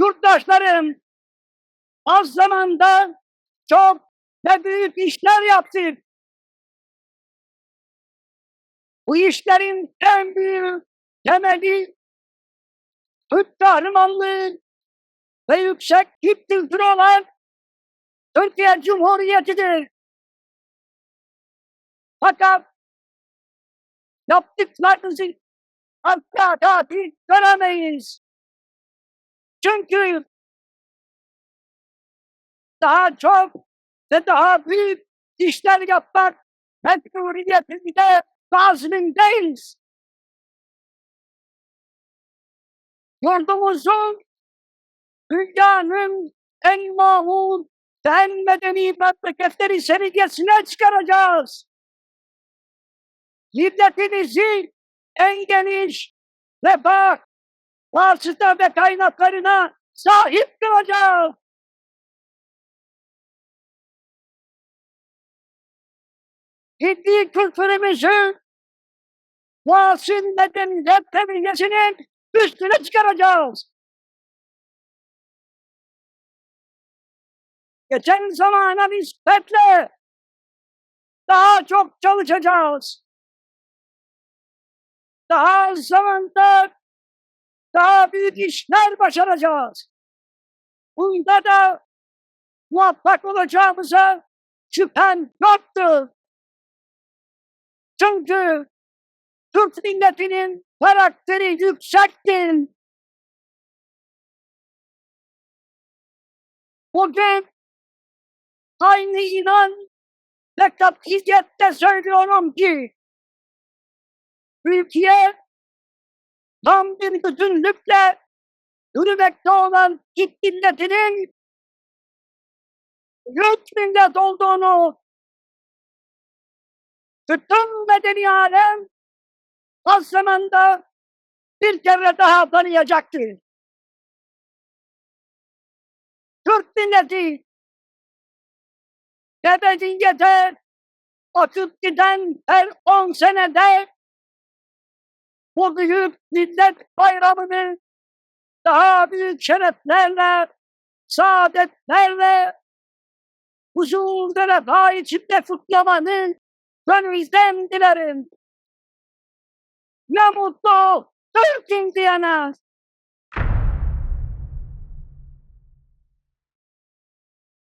yurttaşlarım az zamanda çok ve büyük işler yaptık. Bu işlerin en büyük temeli Türk kahramanlığı ve yüksek Türk kültürü olan Türkiye Cumhuriyeti'dir. Fakat yaptıklarınızı asla tatil göremeyiz. Çünkü daha çok ve daha büyük işler yapmak mecburiyetinde lazımındayız. Yurdumuzun dünyanın en mahmur ve en medeni memleketleri seviyesine çıkaracağız. Milletimizi en geniş refah, vasıta ve kaynaklarına sahip kılacağız. Milli kültürümüzü vasın medeniyet seviyesinin üstüne çıkaracağız. Geçen zamana nispetle daha çok çalışacağız. Daha az zamanda daha büyük işler başaracağız. Bunda da muvaffak olacağımıza şüphem yoktur. Çünkü Türk milletinin karakteri yüksektir. Bugün aynı inan ve katiyetle söylüyorum ki Türkiye tam bir bütünlükle yürümekte olan Türk milletinin Türk millet olduğunu bütün medeni alem az bir kere daha tanıyacaktır. Türk milleti ebediyete akıp giden her on senede bu büyük millet bayramını daha büyük şereflerle, saadetlerle, huzur ve refah içinde kutlamanı gönülden dilerim. Ne mutlu Türk'üm diyene.